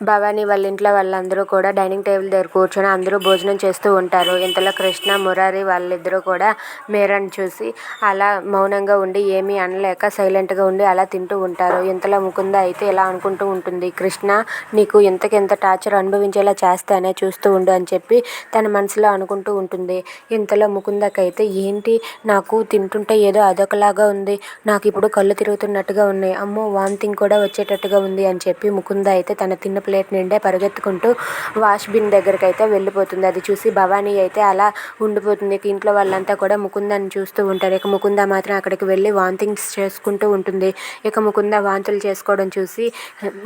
భవాని వాళ్ళ ఇంట్లో వాళ్ళందరూ కూడా డైనింగ్ టేబుల్ దగ్గర కూర్చొని అందరూ భోజనం చేస్తూ ఉంటారు. ఇంతలో కృష్ణ మురారి వాళ్ళిద్దరూ కూడా మీరాని చూసి అలా మౌనంగా ఉండి ఏమీ అనలేక సైలెంట్గా ఉండి అలా తింటూ ఉంటారు. ఇంతలో ముకుంద అయితే ఇలా అనుకుంటూ ఉంటుంది కృష్ణ నీకు ఇంతకింత టార్చర్ అనుభవించేలా చేస్తానే చూస్తూ ఉండు అని చెప్పి తన మనసులో అనుకుంటూ ఉంటుంది. ఇంతలో ముకుందకైతే ఏంటి? నాకు తింటుంటే ఏదో అదొకలాగా ఉంది. నాకు ఇప్పుడు కళ్ళు తిరుగుతున్నట్టుగా ఉన్నాయి. అమ్మో వాంతింగ్ కూడా వచ్చేటట్టుగా ఉంది అని చెప్పి ముకుంద అయితే తన తిన్న ప్లేట్ నిండే పరిగెత్తుకుంటూ వాష్ బిన్ దగ్గరికి అయితే వెళ్ళిపోతుంది. అది చూసి భవానీ అయితే అలా ఉండిపోతుంది. ఇంట్లో వాళ్ళంతా కూడా ముకుందని చూస్తూ ఉంటారు. ఇక ముకుంద మాత్రం అక్కడికి వెళ్ళి వాంతింగ్స్ చేసుకుంటూ ఉంటుంది. ఇక ముకుంద వాంతులు చేసుకోవడం చూసి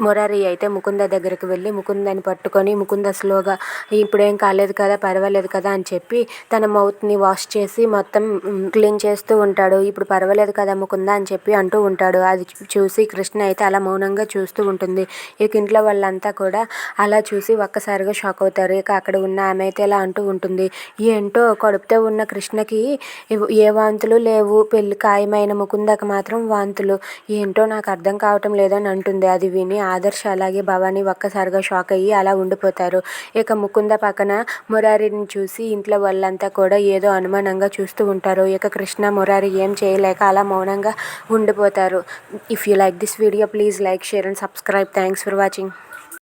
మురారి అయితే ముకుంద దగ్గరికి వెళ్ళి ముకుందని పట్టుకొని ముకుంద స్లోగా ఇప్పుడేం కాలేదు కదా పర్వాలేదు కదా అని చెప్పి తన మౌత్ని వాష్ చేసి మొత్తం క్లీన్ చేస్తూ ఉంటాడు. ఇప్పుడు పర్వాలేదు కదా ముకుంద అని చెప్పి అంటూ ఉంటాడు. అది చూసి కృష్ణ అయితే అలా మౌనంగా చూస్తూ ఉంటుంది. ఇక ఇంట్లో వాళ్ళంతా కూడా అలా చూసి ఒక్కసారిగా షాక్ అవుతారు. ఇక అక్కడ ఉన్న ఆమె అయితే ఇలా అంటూ ఉంటుంది. ఏంటో కడుపుతో ఉన్న కృష్ణకి ఏ వాంతులు లేవు. పెళ్ళి ఖాయమైన ముకుందకు మాత్రం వాంతులు. ఏంటో నాకు అర్థం కావటం లేదని అంటుంది. అది విని ఆదర్శ అలాగే భవానీ ఒక్కసారిగా షాక్ అయ్యి అలా ఉండిపోతారు. ఇక ముకుంద పక్కన మురారిని చూసి ఇంట్లో వాళ్ళంతా కూడా ఏదో అనుమానంగా చూస్తూ ఉంటారు. ఇక కృష్ణ మురారి ఏం చేయలేక అలా మౌనంగా ఉండిపోతారు. If you like this video please like share and subscribe. Thanks for watching.